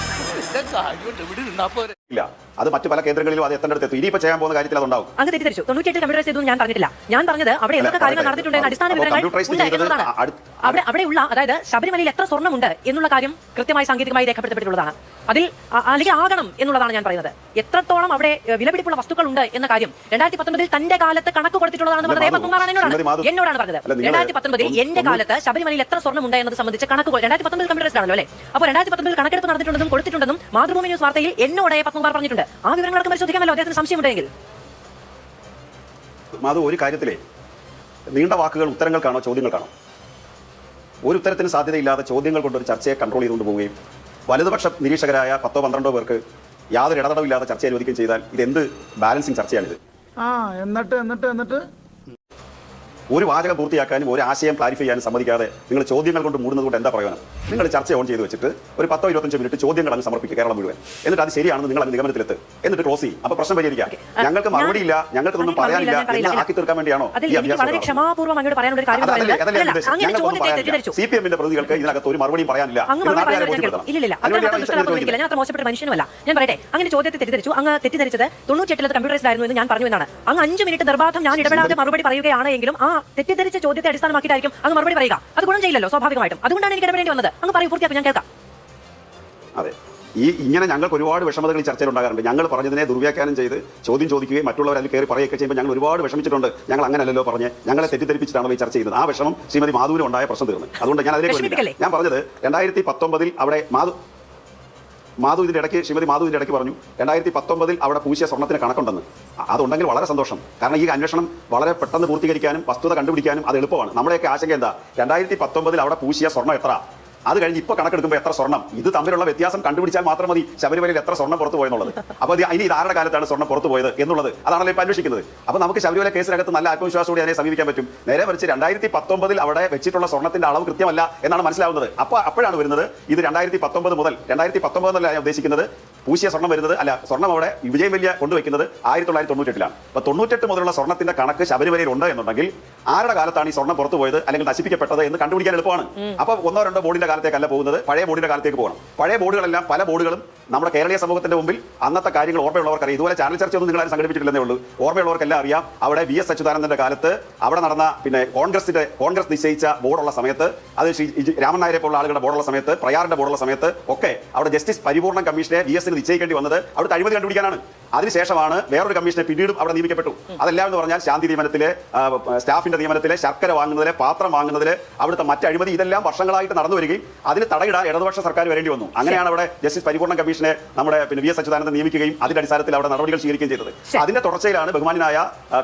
നിൽക്കില്ല അത് മറ്റു പല കേന്ദ്രങ്ങളിലും അത് എത്തേണ്ടടുത്ത് എത്തും. ഇനിയിപ്പോ ചെയ്യാൻ പോകുന്ന കാര്യത്തിൽ അതുണ്ടാവും. അങ്ങ് തെറ്റിദ്ധരിച്ചു. തൊണ്ണൂറ്റി എട്ട് കമ്പ്യൂട്ടറൈസ് ചെയ്തു ഞാൻ പറഞ്ഞിട്ടില്ല. ഞാൻ പറഞ്ഞത് അവിടെ എന്തൊക്കെ കാര്യങ്ങൾ. നടന്നിട്ടുണ്ടെന്ന് അടിസ്ഥാന വിവരങ്ങൾ അവിടെ അവിടെയുള്ള അതായത് ശബരിമലയിൽ എത്ര സ്വർണമുണ്ട് എന്നുള്ള കാര്യം കൃത്യമായി സാങ്കേതികമായി രേഖപ്പെടുത്തപ്പെട്ടിട്ടുള്ളതാണ്. അതിൽ അല്ലെങ്കിൽ ആകണം എന്നുള്ളതാണ് ഞാൻ പറയുന്നത്. എത്രത്തോളം അവിടെ വിലപിടിപ്പുള്ള വസ്തുക്കൾ ഉണ്ട് എന്ന കാര്യം. രണ്ടായിരത്തി പത്തൊമ്പതിൽ തന്റെ കാലത്ത് കണക്ക് കൊടുത്തിട്ടുള്ളതാണെന്ന് പറഞ്ഞത് പത്മകുമാറാണ് എന്നോടാണ് എന്നോടാണ് പറഞ്ഞത്. രണ്ടായിരത്തി പത്തൊമ്പതിൽ എന്റെ കാലത്ത് ശബരിമലയിൽ എത്ര സ്വർണമുണ്ട് എന്നത് സംബന്ധിച്ച് കണക്ക് രണ്ടായിരത്തി പത്തൊമ്പതിൽ കമ്പ്യൂട്ടറൈസ്ഡ് ആണല്ലോ അല്ലേ? അപ്പോൾ രണ്ടായിരത്തി പത്തൊമ്പതിൽ കണക്കെടുപ്പ് നടത്തിയിട്ടുണ്ടെന്നും കൊടുത്തിട്ടുണ്ടെന്നും മാതൃഭൂമി ന്യൂസ് വാർത്തയിൽ എന്നോട് എ പത്മകുമാർ പറഞ്ഞിട്ടുണ്ട്. ആ വിവരങ്ങളൊക്കെ പരിശോധിക്കാമല്ലോ. അദ്ദേഹത്തിന് സംശയമുണ്ടെങ്കിൽ. മാധു ഒരു കാര്യത്തിലെ നീണ്ട വാക്കുകൾ ഉത്തരങ്ങൾക്കാണോ ചോദ്യങ്ങൾക്കാണോ ഒരു ഉത്തരത്തിന് സാധ്യതയില്ലാതെ ചോദ്യങ്ങൾ കൊണ്ട് ഒരു ചർച്ചയെ കൺട്രോൾ ചെയ്തുകൊണ്ട് പോവുകയും വലതുപക്ഷ നിരീക്ഷകരായ പത്തോ പന്ത്രണ്ടോ പേർക്ക് യാതൊരു ഇടതടവില്ലാതെ ചർച്ച അനുവദിക്കുകയും ചെയ്താൽ ഇത് എന്ത് ബാലൻസിങ് ചർച്ചയാണിത്? ആ എന്നിട്ട് എന്നിട്ട് എന്നിട്ട്? ഒരു വാചകം പൂർത്തിയാക്കാനും ഒരു ആശയം ക്ലാരിഫൈ ചെയ്യാനും സമ്മതിക്കാതെ നിങ്ങൾ ചോദ്യങ്ങൾ കൊണ്ട് മൂടുന്നത് കൊണ്ട് എന്താ പ്രയോജനം? നിങ്ങൾ ചർച്ച ഓൺ ചെയ്ത് വെച്ചിട്ട് ഒരു പത്തോ ഇരുപത്തഞ്ച് മിനിറ്റ് ചോദ്യങ്ങൾ അങ്ങ് സമർപ്പിക്കുക കേരളം മുഴുവൻ. എന്നിട്ട് അത് ശരിയാണെന്ന് നിങ്ങൾ അങ്ങ് നിഗമനത്തിലെത്ത്. എന്നിട്ട് ക്ലോസ് ചെയ്യും. അപ്പൊ പ്രശ്നം പരിഹരിക്കാം. ഞങ്ങൾക്ക് മറുപടി ഇല്ല. ഞങ്ങൾക്ക് ഒന്നും പറയാനില്ല എന്ന് ആക്കി തീർക്കാൻ വേണ്ടിയാണോ? സി പി എമ്മിന്റെ പ്രതികൾക്ക് ഇതിനകത്ത് ഒരു മറുപടിയും പറയാനില്ല. ഞാൻ അത്ര മോശപ്പെട്ട മനുഷ്യനുമല്ല ഞാൻ പറയട്ടെ അങ്ങനെ ചോദ്യത്തെ തെറ്റിദ്ധരിച്ചു. അങ്ങ് തെറ്റിദ്ധരിച്ചത് തൊണ്ണൂറ്റെട്ടിലത് കമ്പ്യൂട്ടറൈസ്ഡ് ആയിരുന്നു എന്ന് ഞാൻ പറഞ്ഞു എന്നാണ്. അങ്ങ് അഞ്ച് മിനിറ്റ് നിർബാധം ഞാൻ ഇടപെടാതെ മറുപടി പറയുകയാണെങ്കിലും ആ തെറ്റിദ്ധരിച്ച ചോദ്യത്തെ അടിസ്ഥാനമാക്കിയിട്ടായിരിക്കും അങ്ങ് മറുപടി പറയുക. അത് ഗുണം ചെയ്യില്ലല്ലോ സ്വാഭാവികമായിട്ടും. അതുകൊണ്ടാണ് എനിക്ക് ഇടപെടേണ്ടി വന്നത്. അങ്ങ് പറയൂ പൂർത്തിയാക്കും ഞാൻ കേൾക്കാം. അതെ. ഈ ഇങ്ങനെ ഞങ്ങൾക്ക് ഒരുപാട് വിഷമതകൾ ഈ ചർച്ചയിൽ ഉണ്ടാകാറുണ്ട്. ഞങ്ങൾ പറഞ്ഞതിനെ ദുർവ്യാഖ്യാനം ചെയ്ത് ചോദ്യം ചോദിക്കുകയും മറ്റുള്ളവർ അതിൽ കയറി പറയുകയൊക്കെ ചെയ്യുമ്പോൾ ഞങ്ങൾ ഒരുപാട് വിഷമിച്ചിട്ടുണ്ട്. ഞങ്ങൾ അങ്ങനെയല്ലോ പറഞ്ഞ്. ഞങ്ങളെ തെറ്റിദ്ധരിപ്പിച്ചിട്ടാണ് ഈ ചർച്ച ചെയ്യുന്നത് ആ വിഷമം ശ്രീമതി മാധുവിന് ഉണ്ടായ പ്രശ്നം തീർന്നു. അതുകൊണ്ട് ഞാൻ അതിലേക്ക് ഞാൻ പറഞ്ഞത് രണ്ടായിരത്തി പത്തൊമ്പതിൽ അവിടെ മാധു മാധു ഇതിന്റെ ഇടയ്ക്ക് ശ്രീമതി മാധു ഇതിന്റെ ഇടയ്ക്ക് പറഞ്ഞു രണ്ടായിരത്തി പത്തൊമ്പതിൽ അവിടെ പൂശിയ സ്വർണത്തിന് കണക്കുണ്ടെന്ന്. അതുണ്ടെങ്കിൽ വളരെ സന്തോഷം. കാരണം ഈ അന്വേഷണം വളരെ പെട്ടെന്ന് പൂർത്തീകരിക്കാനും വസ്തുത കണ്ടുപിടിക്കാനും അത് എളുപ്പമാണ്. നമ്മുടെയൊക്കെ ആശങ്ക എന്താ? രണ്ടായിരത്തി പത്തൊമ്പതിൽ അവിടെ പൂശിയ സ്വർണം എത്ര അത് കഴിഞ്ഞ് ഇപ്പൊ കണക്കെടുക്കുമ്പോൾ എത്ര സ്വർണം ഇത് തമ്മിലുള്ള വ്യത്യാസം കണ്ടുപിടിച്ചാൽ മാത്രം മതി ശബരിമലയിൽ എത്ര സ്വർണം പുറത്തു പോയെന്നുള്ളത്. അപ്പോൾ ഇനി ഇതാരുടെ കാലത്താണ് സ്വർണം പുറത്തു പോയത് എന്നുള്ളത് അതാണല്ലോ ഇപ്പൊ അന്വേഷിക്കുന്നത്. അപ്പോൾ നമുക്ക് ശബരിമല കേസിനകത്ത് നല്ല ആത്മവിശ്വാസത്തോടെ അതിനെ സമീപിക്കാൻ പറ്റും. നേരെ മറിച്ച് രണ്ടായിരത്തി പത്തൊമ്പതിൽ അവിടെ വെച്ചിട്ടുള്ള സ്വർണത്തിന്റെ അളവ് കൃത്യമല്ല എന്നാണ് മനസ്സിലാവുന്നത്. അപ്പോൾ അപ്പോഴാണ് വരുന്നത് ഇത് രണ്ടായിരത്തി പത്തൊമ്പത് മുതൽ രണ്ടായിരത്തി പത്തൊമ്പത് ഞാൻ ഉദ്ദേശിക്കുന്നത്. പൂശിയ സ്വർണം വരുന്നത് അല്ല സ്വർണം അവിടെ വിജയം വലിയ കൊണ്ടുവയ്ക്കുന്നത് ആയിരത്തി തൊള്ളായിരത്തി തൊണ്ണൂറ്റെട്ടിലാണ് അപ്പൊ തൊണ്ണൂറ്റെട്ട് മുതലുള്ള സ്വർണത്തിന്റെ കണക്ക് ശബരിമലയിൽ ഉണ്ട് എന്നുണ്ടെങ്കിൽ ആരുടെ കാലത്താണ് ഈ സ്വർണം പുറത്തു പോയത് അല്ലെങ്കിൽ നശിപ്പിക്കപ്പെട്ടത് എന്ന് കണ്ടുപിടിക്കാൻ എളുപ്പമാണ്. അപ്പൊ ഒന്നോ രണ്ടോ ബോർഡിന്റെ കാലത്തേക്കല്ല പോകുന്നത്. പഴയ ബോർഡിന്റെ കാലത്തേക്ക് പോകണം. പഴയ ബോർഡുകളെല്ലാം പല ബോർഡുകളും നമ്മുടെ കേരളീയ സമൂഹത്തിന്റെ മുമ്പിൽ അന്നത്തെ കാര്യങ്ങൾ ഓർമ്മയുള്ളവർക്ക് അറിയാം ഇതുപോലെ ചാനൽ ചർച്ച ഒന്നും നിങ്ങൾ ആരും സംഘടിപ്പിച്ചിട്ടില്ലെന്നേ ഉള്ളൂ. ഓർമ്മയുള്ളവർക്കെല്ലാം അറിയാം. അവിടെ വി എസ് അച്യുതാനന്ദന്റെ കാലത്ത് അവിടെ നടന്ന പിന്നെ കോൺഗ്രസിന്റെ കോൺഗ്രസ് നിശ്ചയിച്ച ബോർഡുള്ള സമയത്ത് അത് ശ്രീ രാമൻ നായരെ പോലുള്ള ആളുകളുടെ ബോർഡുള്ള സമയത്ത് പ്രയാറിന്റെ ബോർഡുള്ള സമയത്ത് ഒക്കെ അവിടെ ജസ്റ്റിസ് പരിപൂർണ കമ്മീഷനെ വി എസിന് നിശ്ചയിക്കേണ്ടി വന്നത് അവിടുത്തെ അഴിമതി കണ്ടുപിടിക്കാനാണ്. അതിനുശേഷമാണ് വേറൊരു കമ്മീഷനെ പിന്നീടും അവിടെ നിയമിക്കപ്പെട്ടു. അതെല്ലാം എന്ന് പറഞ്ഞാൽ ശാന്തി നിയമനത്തിലെ സ്റ്റാഫിന്റെ നിയമനത്തിലെ ശർക്കര വാങ്ങുന്നതിലെ പാത്രം വാങ്ങുന്നതിലെ അവിടുത്തെ മറ്റ് അഴിമതി ഇതെല്ലാം വർഷങ്ങളായിട്ട് നടന്നു വരികയും അതിന് തടയിടാൻ ഇടതുപക്ഷ സർക്കാർ വരേണ്ടി വന്നു. അങ്ങനെയാണ് അവിടെ ജസ്റ്റിസ് പരിപൂർണ കമ്മീഷനെ നമ്മുടെ പിന്നെ വി എസ് അച്യുതാനന്ദൻ നിയമിക്കുകയും അതിന്റെ അടിസ്ഥാനത്തിൽ അവിടെ നടപടികൾ സ്വീകരിക്കുകയും ചെയ്തത്. അതിന്റെ തുടർച്ചയിലാണ് ബഹുമാനായ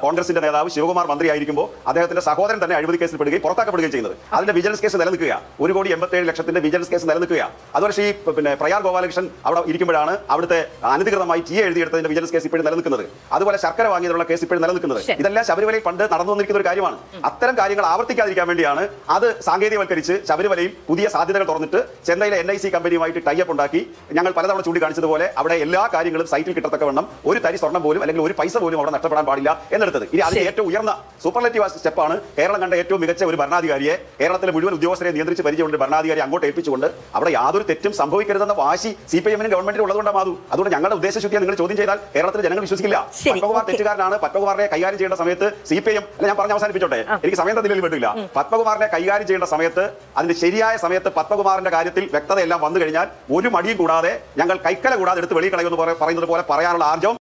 കോൺഗ്രസിന്റെ നേതാവ് ശിവകുമാർ മന്ത്രിയായിരിക്കുമ്പോൾ അദ്ദേഹത്തിന്റെ സഹോദരൻ തന്നെ അഴിമതി കേസിൽ പെടുകയും പുറത്താക്കപ്പെടുകയും ചെയ്യുന്നത്. അതിന്റെ വിജിലൻസ് കേസ് നിലനിൽക്കുക ഒരു കോടി എൺപത്തേഴ് ലക്ഷത്തിന്റെ വിജിലൻസ് കേസ് നിലനിൽക്കുക അതുപോലെ ശ്രീ പിന്നെ പ്രയാർ ഗോപാലകൃഷ്ണൻ അവിടെ ഇരിക്കുമ്പോഴാണ് അവിടുത്തെ അനധികൃതമായി ടി എഴുതിയെടുത്തതിന്റെ വിജിലൻസ് കേസ് ഇപ്പോഴും നിലനിൽക്കുന്നത്. അതുപോലെ ശർക്കര വാങ്ങിയതിനുള്ള കേസ് ഇപ്പോഴും നിലനിൽക്കുന്നത്. ഇതെല്ലാം ശബരിമലയിൽ പണ്ട് നടന്നു വന്നിരിക്കുന്ന ഒരു കാര്യമാണ്. അത്തരം കാര്യങ്ങൾ ആവർത്തിക്കാതിരിക്കാൻ വേണ്ടിയാണ് അത് സാങ്കേതികവൽക്കരിച്ച് ശബരിമലയിൽ പുതിയ സാധ്യതകൾ തുറന്നിട്ട് ചെന്നൈയിലെ എൻ ഐ സി കമ്പനിയുമായിട്ട് ടൈപ്പ് ഉണ്ടാക്കി ഞങ്ങൾ പലതവണ ചൂണ്ടിക്കാണിച്ചതുപോലെ അവിടെ എല്ലാ കാര്യങ്ങളും സൈറ്റിൽ കിട്ടത്തക്ക വണ്ണം ഒരു തരി സ്വർണം പോലും അല്ലെങ്കിൽ ഒരു പൈസ പോലും അവിടെ നഷ്ടപ്പെടാൻ പാടില്ല എന്നെടുത്തത്. ഇനി അതിന്. ഏറ്റവും ഉയർന്ന സൂപ്പർലേറ്റീവ് സ്റ്റെപ്പാണ് കേരളം കണ്ട ഏറ്റവും മികച്ച ഒരു ഭരണാധികാരിയെ കേരളത്തിലെ മുഴുവൻ ഉദ്യോഗസ്ഥരെ നിയന്ത്രിച്ച് പരിചയമുണ്ട് ഭരണാധികാരി അങ്ങോട്ട് ഏൽപ്പിച്ചുകൊണ്ട് അവിടെ യാതൊരു തെറ്റും സംഭവിക്കരുതെന്ന വാശി സി പി എമ്മിനും ഗവൺമെന്റിനും ഉള്ളതുകൊണ്ടാണ് മാതു അതുകൊണ്ട് ഞങ്ങളുടെ ഉദ്ദേശശുദ്ധിയെ നിങ്ങൾ ചോദ്യം ചെയ്താൽ കേരളത്തിലെ ജനങ്ങൾ വിശ്വസിക്കില്ല. പത്മകുമാർ തെറ്റുകാരനാണ്. പത്മകുമാറിനെ കൈകാര്യം ചെയ്യേണ്ട സമയത്ത് സി പി എം ഞാൻ പറഞ്ഞ അവസാനിപ്പിച്ചോട്ടെ. എനിക്ക് സമയം തന്നില്ലെങ്കിൽ വിട്ടില്ല പത്മകുമാറിനെ കൈകാര്യം ചെയ്യേണ്ട സമയത്ത് അതിന്റെ ശരിയായ സമയത്ത് പത്മകുമാറിന്റെ കാര്യത്തിൽ വ്യക്തതയെല്ലാം വന്നു കഴിഞ്ഞാൽ ഒരു മടിയും കൂടാതെ ഞങ്ങൾ കൈക്കല കൂടാതെ എടുത്ത് വെളിയിൽ കളയുമെന്ന് പറ- പറയുന്നത് പോലെ പറയാനുള്ള ആർജവം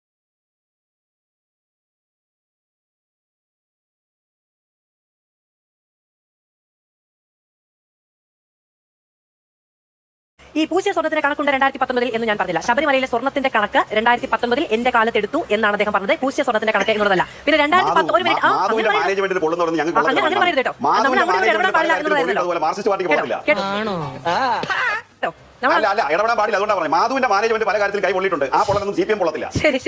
ഈ പൂജ്യ സ്വർണത്തിന്റെ കണക്കുണ്ട് രണ്ടായിരത്തി പത്തൊമ്പതിൽ എന്ന് ഞാൻ പറഞ്ഞില്ല. ശബരിമലയിലെ സ്വർണത്തിന്റെ കണക്ക് രണ്ടായിരത്തി പത്തൊമ്പതിൽ എന്റെ കാലത്ത് എടുത്തു എന്നാണ് അദ്ദേഹം പറഞ്ഞത്. പൂജ്യ സ്വർണത്തിന്റെ കണക്ക് എന്നുള്ളതല്ല. പിന്നെ രണ്ടായിരത്തി പത്ത് ഒരു മിനിറ്റ് ആ, അങ്ങനെ പറയരുത്. കേട്ടോ. നമ്മൾ ഇടപെടാൻ പാടില്ല കേട്ടോ, അല്ല അല്ല ഇടപെടാൻ പാടില്ല അതുകൊണ്ടാണ് പറഞ്ഞത് മാധുവിന്റെ മാനേജ്മെന്റ് പല കാര്യത്തിൽ കൈ പൊള്ളിയിട്ടുണ്ട് ആ പൊള്ളലൊന്നും സി പി എം പൊള്ളത്തില്ല ശരി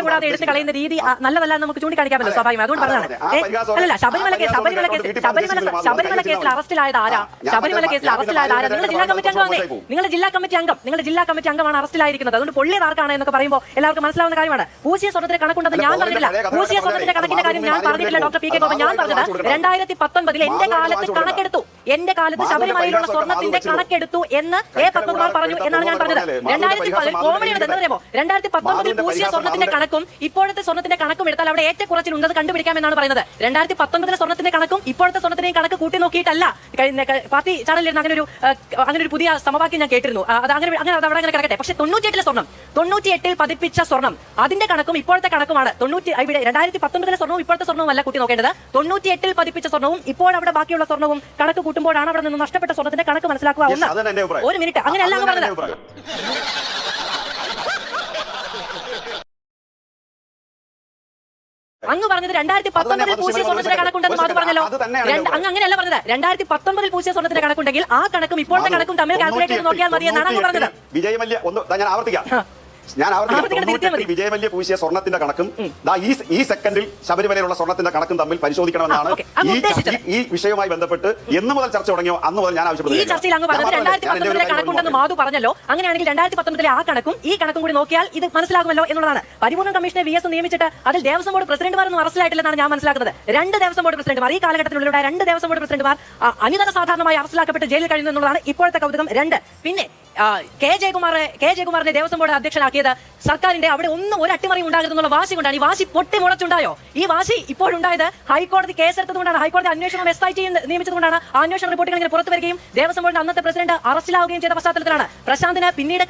കൂടാതെ എടുത്ത് കളയുന്ന രീതി നല്ലതല്ല നമുക്ക് ചൂണ്ടിക്കാണിക്കാമല്ലോ അതെ. സ്വാഭാവികം അതുകൊണ്ട് പറഞ്ഞതാണ് ശബരിമല കേസ് ശബരിമല കേസ് ശബരിമല ശബരിമല കേസിൽ ദിവസം അറസ്റ്റിലായത് ആരാ ശബരിമല കേസിൽ അറസ്റ്റിലായത് ആരാ നിങ്ങൾ ജില്ലാ കമ്മിറ്റി അംഗമാണ് ജില്ലാ കമ്മിറ്റി അംഗം നിങ്ങൾ ജില്ലാ കമ്മിറ്റി അംഗമാണ് അറസ്റ്റിലായിരിക്കുന്നത് അതുകൊണ്ട് പൊള്ളിയത് ആർക്കാണ് എന്നൊക്കെ പറയുമ്പോൾ എല്ലാവർക്കും മനസ്സിലാവുന്ന കാര്യമാണ് പൂശിയ സ്വർണത്തിന്റെ കണക്കുണ്ടെന്ന് ഞാൻ പറഞ്ഞില്ല പറഞ്ഞാൽ സ്വർണത്തിന്റെ കണക്കിന്റെ കാര്യം ഞാൻ പറഞ്ഞിട്ടില്ല ഡോക്ടർ പി കെ ഗോപൻ ഞാൻ പറഞ്ഞത് രണ്ടായിരത്തി പത്തൊൻപതിൽ എന്റെ കാലത്ത് കണക്കെടുത്തു എന്റെ കാലത്ത് ശബരിമലയിലുള്ള സ്വർണത്തിന്റെ സ്വർണത്തിന്റെ കണക്കെടുത്തു എന്ന് എ പത്മകുമാർ പറഞ്ഞു എന്നാണ് ഞാൻ പറഞ്ഞത്. രണ്ടായിരത്തി മാധവന്റെ എന്താ രണ്ടായിരത്തി പത്തൊമ്പതിൽ പൂശിയ സ്വർണത്തിന്റെ സ്വർണത്തിന്റെ കണക്കും ഇപ്പോഴത്തെ സ്വർണത്തിന്റെ കണക്കും എടുത്താൽ അവിടെ ഏറ്റക്കുറച്ചിലുണ്ടെന്ന് കണ്ടുപിടിക്കാമെന്നാണ് പറയുന്നത്. രണ്ടായിരത്തി പത്തൊമ്പതിലെ സ്വർണത്തിന്റെ കണക്കും ഇപ്പോഴത്തെ സ്വർണത്തിന്റെയും കണക്ക് കൂട്ടി നോക്കിയിട്ടല്ല. പാർട്ടി ചാനലിൽ അങ്ങനെ ഒരു അങ്ങനെ ഒരു പുതിയ സമവാക്യം ഞാൻ കേട്ടിരുന്നു. അത് അങ്ങനെ അങ്ങനെ അത് അവിടെ അങ്ങനെ കിടക്കട്ടെ. പക്ഷേ തൊണ്ണൂറ്റിയെട്ടിലെ സ്വർണം തൊണ്ണൂറ്റിയെട്ടിൽ പതിപ്പിച്ച സ്വർണം അതിന്റെ കണക്കും ഇപ്പോഴത്തെ കണക്കുമാണ്. തൊണ്ണൂറ്റി ഇവിടെ രണ്ടായിരത്തി പത്തൊമ്പതിലെ സ്വർണവും ഇപ്പോഴത്തെ സ്വർണവും അല്ല കൂട്ടി നോക്കേണ്ടത്. തൊണ്ണൂറ്റിയെട്ടിൽ പതിപ്പിച്ച സ്വർണവും ഇപ്പോൾ അവിടെ ബാക്കിയുള്ള സ്വർണവും കണക്ക് കൂട്ടുമ്പോഴാണ് അവിടെ നിന്ന് നഷ്ടപ്പെട്ട സ്വർണത്തിന്റെ കണക്ക് മനസ്സിലാക്കുക ഒന്ന്. ഒരു മിനിറ്റ്. അങ്ങനെയല്ല അങ്ങ് പറഞ്ഞത്. അങ്ങ് പറഞ്ഞത് രണ്ടായിരത്തി പത്തൊമ്പതിൽ പൂശിയ സ്വർണത്തിന്റെ കണക്കുണ്ടെന്ന് മാത്രം മാധു. പറഞ്ഞല്ലോ. അങ്ങ് അങ്ങനെയല്ല പറഞ്ഞത്. രണ്ടായിരത്തി പത്തൊമ്പതിൽ പൂശിയ സ്വർണത്തിന്റെ കണക്കുണ്ടെങ്കിൽ ആ കണക്കും ഇപ്പോഴത്തെ കണക്കും തമ്മിൽ കാൽക്കുലേറ്റ് ചെയ്ത് നോക്കിയാൽ മതി എന്നാണ് അങ്ങ് പറഞ്ഞത്. വിജയമല്യ ഒന്ന് ഞാൻ ആവർത്തിക്കാം. ഞാൻ ആവർത്തിക്കണം, ആവർത്തിക്കാം തിരുത്തിയാൽ വിജയമല്യ പൂശിയ സ്വർണത്തിന്റെ കണക്കും. ഈ സെക്കൻഡിൽ ശബരിമലയിലുള്ള സ്വർണത്തിന്റെ കണക്കും തമ്മിൽ പരിശോധിക്കണമെന്നാണ് ഈ വിഷയവുമായി ബന്ധപ്പെട്ട് എന്ന് മുതൽ ചർച്ച തുടങ്ങിയോ അന്ന് മുതൽ ഞാൻ ഈ ചർച്ചയിൽ അങ്ങ് പറഞ്ഞത് രണ്ടായിരത്തി പത്തൊമ്പതിലെ കണക്കുണ്ടെന്ന് മാധു പറഞ്ഞല്ലോ. അങ്ങനെയാണെങ്കിൽ രണ്ടായിരത്തി പത്തൊമ്പതിലെ ആ കണക്കും ഈ കണക്കും കൂടി നോക്കിയാൽ ഇത് മനസ്സിലാകുമല്ലോ എന്നുള്ളതാണ്. പരിപൂർണ കമ്മീഷനെ വി എസ് നിയമിച്ചിട്ട് അതിൽ ദേവസ്വം ബോർഡ് പ്രസിഡന്റുമാരൊന്നും അറസ്റ്റിലായിട്ടില്ലെന്നാണ് ഞാൻ മനസ്സിലാക്കുന്നത്. രണ്ട് ദേവസ്വം ബോർഡ് പ്രസിഡന്റുമാർ ഈ കാലഘട്ടത്തിലുള്ള രണ്ട് ദേവസ്വം ബോർഡ് പ്രസിഡന്റുമാർ അനിതര സാധാരണമായി അറസ്റ്റിലാക്കപ്പെട്ട് ജയിലിൽ കഴിയുന്നു എന്നുള്ളതാണ് ഇപ്പോഴത്തെ കൗതുകം. രണ്ട് പിന്നെ കെ ജയകുമാറെ കെ ജയകുമാറിനെ ദേവസ്വം ബോർഡ് അധ്യക്ഷനാക്കിയത് സർക്കാരിന്റെ അവിടെ ഒന്നും ഒരു അട്ടിമറി ഉണ്ടാകരുതെന്നുള്ള വാശി കൊണ്ടാണ്. ഈ വാശി പൊട്ടി മുളച്ചുണ്ടായോ? ഈ വാശി ഇപ്പോഴുണ്ടായത് ഹൈക്കോടതി കേസെടുത്തതുകൊണ്ടാണ്. ഹൈക്കോടതി അന്വേഷണം എസ് ഐ ടി നിയമിച്ചതുകൊണ്ടാണ്. ആ അന്വേഷണ റിപ്പോർട്ടുകൾ ഇങ്ങനെ പുറത്തു വരികയും ദേവസ്വം ബോർഡിന്റെ അന്നത്തെ പ്രസിഡന്റ് അറസ്റ്റിലാവുകയും ചെയ്ത പശ്ചാത്തലത്തിലാണ്. പ്രശാന്തിന് പിന്നീട്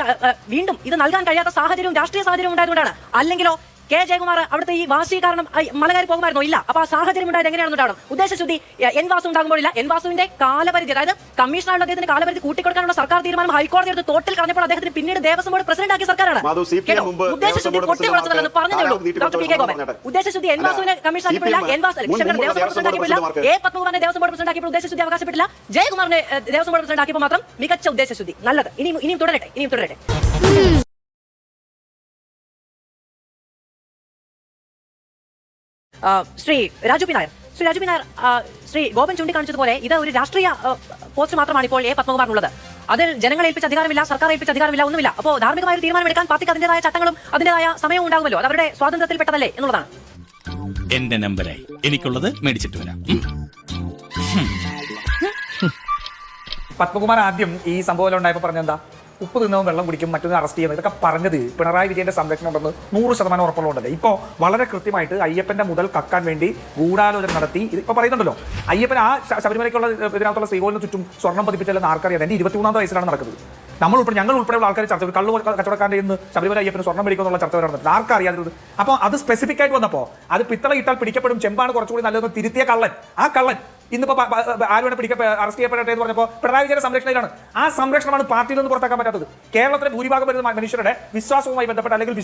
വീണ്ടും ഇത് നൽകാൻ കഴിയാത്ത സാഹചര്യവും രാഷ്ട്രീയ സാഹചര്യവും ഉണ്ടായതുകൊണ്ടാണ്. അല്ലെങ്കിലോ കെ ജയകുമാർ അവിടുത്തെ ഈ വാശി കാരണം മല കയറി പോകുമായിരുന്നോ? ഇല്ല. അപ്പൊ ആ സാഹചര്യം ഉണ്ടായത് എങ്ങനെയാണെന്ന് ഉണ്ടാവണം ഉദ്ദേശശുദ്ധി എൻ വാസു ഉണ്ടാകുമ്പോഴില്ല എൻ വാസുവിന്റെ കാലപരിധി അതായത് കമ്മീഷണറുടെ അദ്ദേഹത്തിന്റെ കാലപരിധി കൂട്ടിക്കൊടുക്കാനുള്ള സർക്കാർ തീരുമാനം ഹൈക്കോടതി എടുത്ത് തോട്ടിൽ കളഞ്ഞപ്പോൾ അദ്ദേഹത്തിന് പിന്നീട് ദേവസ്വം ബോർഡ് പ്രസിഡന്റ് ആക്കിയ സർക്കാരാണ്. ഉദ്ദേശശുദ്ധി പൊട്ടി ഡോക്ടർ പി കെ ഗോപൻ. ഉദ്ദേശശുദ്ധി എൻ വാസുവിനെ കമ്മീഷൻ ആക്കിയിട്ടില്ല. എൻ വാസു മുൻ- ക്ഷമിക്കണം, മുമ്പുള്ള ദേവസ്വം ബോർഡ് പ്രസിഡന്റ് ദേവസ്വം ആക്കിയിട്ടില്ല. ബോർഡ് എ പത്മകുമാറിനെ ദേവസ്വം ബോർഡ് പ്രസിഡന്റ് ആക്കിയപ്പോൾ ഉദ്ദേശശുദ്ധി അവകാശപ്പെട്ടില്ല. ജയകുമാറിനെ ദേവസ്വം ബോർഡ് പ്രസിഡന്റ് ആക്കിയപ്പോൾ മാത്രം മികച്ച ഉദ്ദേശശുദ്ധി. നല്ലത്. ഇനിയും ഇനിയും തുടരട്ടെ. ഇനിയും തുടരട്ടെ. ശ്രീ രാജു പി നായർ. ശ്രീ രാജു പി നായർ ശ്രീ ഗോപൻ ചൂണ്ടിക്കാണിച്ചതുപോലെ ഇത് ഒരു രാഷ്ട്രീയ പോസ്റ്റ് മാത്രമാണ് ഇപ്പോൾ എ പത്മകുമാറിനുള്ളത് അതിൽ ജനങ്ങളെ ഏൽപ്പിച്ച അധികാരമില്ല സർക്കാർ ഏൽപ്പിച്ച അധികാരമില്ല ഒന്നുമില്ല. അപ്പോൾ ധാർമ്മികമായ ഒരു തീരുമാനമെടുക്കാൻ പാർട്ടിക്ക് അതിന്റേതായ ചട്ടങ്ങളും അതിന്റേതായ സമയവും ഉണ്ടാകുമല്ലോ. അത് അവരുടെ സ്വാതന്ത്ര്യത്തിൽപ്പെട്ടതല്ലേ എന്നുള്ളതാണ്. എന്റെ നമ്പരായി. എനിക്കുള്ളത് മേടിച്ചിട്ട് വരാം. പത്മകുമാർ ആദ്യം ഈ സംഭവം ഉണ്ടായപ്പോൾ പറഞ്ഞെന്താ ഉപ്പ് തിന്നവും വെള്ളം കുടിക്കും മറ്റൊന്ന് അറസ്റ്റ് ചെയ്യുന്നത് ഇതൊക്കെ പറഞ്ഞത് പിണറായി വിജയന്റെ സംരക്ഷണം ഉണ്ടെന്ന് നൂറ് ശതമാനം ഉറപ്പുള്ളതുണ്ടല്ലേ ഇപ്പോൾ വളരെ കൃത്യമായിട്ട് അയ്യപ്പന്റെ മുതൽ കക്കാൻ വേണ്ടി ഗൂഢാലോചന നടത്തി. ഇത് ഇപ്പോൾ പറയുന്നുണ്ടല്ലോ അയ്യപ്പൻ ആ ശബരിമലയ്ക്കുള്ള ഇതിനകത്തുള്ള ശ്രീകോലിന് ചുറ്റും സ്വർണം പതിപ്പിച്ചല്ലെന്ന് ആർക്കറിയാം. എന്റെ ഇരുപത്തിമൂന്നാമത്തെ വയസ്സിലാണ് നടക്കുന്നത്. നമ്മൾ ഉൾപ്പെടെ ഞങ്ങൾ ഉൾപ്പെടെയുള്ള ആൾക്കാർ ചർച്ച. കള്ളു കച്ചവടക്കാരന്റെ ഇന്ന് ശബരിമല അയ്യപ്പന് സ്വർണം മേടിക്കുന്നുള്ള ചർച്ച നടന്നത് ആർക്കറിയാതിരുന്നത്? അപ്പോൾ അത് സ്പെസിഫിക് ആയിട്ട് വന്നപ്പോൾ അത് പിത്തള ഇട്ടാൽ പിടിക്കപ്പെടും ചെമ്പാണ് കുറച്ചുകൂടി നല്ലതെന്ന് തിരുത്തിയ കള്ളൻ ആ കള്ളൻ ഇന്നിപ്പോ വേണം പിടിക്ക അറസ്റ്റ് ചെയ്യപ്പെടട്ടെ എന്ന് പറഞ്ഞപ്പോൾ പിണറായി വിജയന്റെ സംരക്ഷണയിലാണ്. ആ സംരക്ഷണമാണ് പാർട്ടിയിൽ നിന്ന് പുറത്താക്കാൻ പറ്റാത്തത് കേരളത്തിലെ ഭൂരിഭാഗം വരുന്ന മനുഷ്യരുടെ വിശ്വാസവുമായി ബന്ധപ്പെട്ട് അല്ലെങ്കിൽ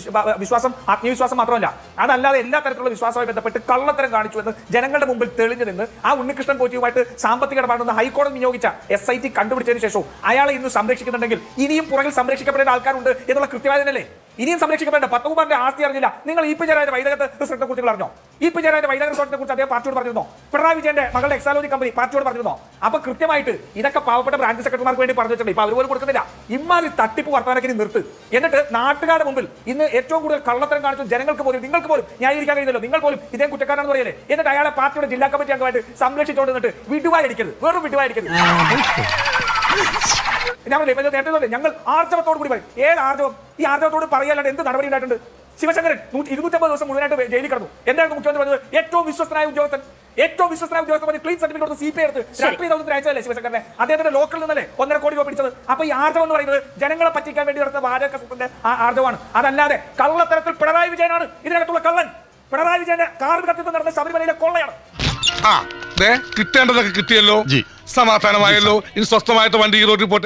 വിശ്വാസം ആത്മവിശ്വാസം മാത്രമല്ല. അതല്ലാതെ എല്ലാ തരത്തിലുള്ള വിശ്വാസവുമായി ബന്ധപ്പെട്ട് കള്ളത്തരം കാണിച്ചു എന്ന് ജനങ്ങളുടെ മുമ്പിൽ തെളിഞ്ഞു നിന്ന് ആ ഉണ്ണികൃഷ്ണൻ കോച്ചിയുമായിട്ട് സാമ്പത്തിക ഇടപാടുന്ന ഹൈക്കോടതി നിയോഗിച്ച എസ് ഐ ടി കണ്ടുപിടിച്ചതിന് ശേഷവും അയാളെ ഇന്ന് സംരക്ഷിക്കുന്നുണ്ടെങ്കിൽ ഇനിയും പുറകിൽ സംരക്ഷിക്കപ്പെടേണ്ട ആൾക്കാരുണ്ട് എന്നുള്ള കൃത്യമായ തന്നെയല്ലേ ഇനിയും സംരക്ഷിക്കപ്പെടേണ്ട. പത്മകുമാറിന്റെ ആസ്തി അറിഞ്ഞില്ല. നിങ്ങൾ ഇ. പി. ജയരാജന്റെ റിസോർട്ടിനെ കുറിച്ച് അറിഞ്ഞോ? ഇ. പി. ജയരാജന്റെ റിസോർട്ടിനെ കുറിച്ച് അദ്ദേഹം പാർട്ടിയോട് പറഞ്ഞിരുന്നോ? പിണറായി വിജയന്റെ മകളുടെ എക്സാലോജി കമ്പനി പാർട്ടിയോട് പറഞ്ഞിരുന്നോ? അപ്പൊ കൃത്യമായിട്ട് ഇതൊക്കെ പാവപ്പെട്ട ബ്രാഞ്ച് സെക്രട്ടറിമാർക്ക് വേണ്ടി പറഞ്ഞു വെച്ചിട്ടുണ്ട്. ഇപ്പൊ അവർ പോലും കൊടുക്കുന്നില്ല. ഇമ്മാതിരി തട്ടിപ്പ് വർത്തമാനത്തിന് നിർത്ത്. എന്നിട്ട് നാട്ടുകാരുടെ മുമ്പിൽ ഇന്ന് ഏറ്റവും കൂടുതൽ കള്ളത്തരം കാണിച്ചു ജനങ്ങൾക്ക് പോലും നിങ്ങൾക്ക് പോലും ന്യായീകരിക്കാൻ കഴിയുന്നല്ലോ നിങ്ങൾ പോലും ഇതേ കുറ്റക്കാരാണെന്ന് പറയല്ലേ? എന്നിട്ട് അയാളെ പാർട്ടിയുടെ ജില്ലാ കമ്മിറ്റി അംഗമായിട്ട് സംരക്ഷിച്ചുകൊണ്ട് നിന്നിട്ട് വിടുവായിരിക്കരുത് വെറും വിടുവായി അടിക്കരുത്. ഞാൻ നേരത്തെ ഞങ്ങൾ ആർജവത്തോട് കൂടി പറയും. ഏത് ആർജവം? ഈ ആർജവത്തോട് പറയാനായിട്ട് എന്ത് നടപടി ഉണ്ടായിട്ടുണ്ട്? ശിവശങ്കരൻ നൂറ്റി ഇരുന്നൂറ്റമ്പത് ദിവസം മുഴുവനായിട്ട് ജയിലിൽ കിടന്നു. എന്തായിരുന്നു മുഖ്യമന്ത്രി പറഞ്ഞത്? ഏറ്റവും വിശ്വസ്തനായ ഉദ്യോഗസ്ഥൻ ഏറ്റവും വിശ്വസ്തനായ ഉദ്യോഗസ്ഥൻ പറഞ്ഞ് ക്ലീൻ സർട്ടിഫിക്കറ്റ് കൊടുത്ത് സി പി എടുത്ത് രാഷ്ട്രീയ ദൗത്യത്തിന് അയച്ചതല്ലേ ശിവശങ്കരനെ? അദ്ദേഹത്തിന്റെ ലോക്കൽ നിന്നല്ലേ ഒന്നര കോടി രൂപ പിടിച്ചത്. അപ്പൊ ഈ ആർജവം എന്ന് പറയുന്നത് ജനങ്ങളെ പറ്റിക്കാൻ വേണ്ടി നടത്തുന്ന വാചകത്തിന്റെ ആ ആർജവമാണ് അതല്ലാതെ കള്ളത്തരത്തിൽ പിണറായി വിജയനാണ് ഇതിനകത്തുള്ള കള്ളൻ. പിണറായി വിജയന്റെ കാർ കത്തിത്ത് നടന്ന ശബരിമലയിലെ കൊള്ളയാണ്. ആ ദേ കിട്ടേണ്ടതൊക്കെ കിട്ടിയല്ലോ. സമാധാനമായല്ലോ. ഇനി സ്വസ്ഥമായിട്ട് വണ്ടി ഈ റോഡിൽ പോട്ടെ.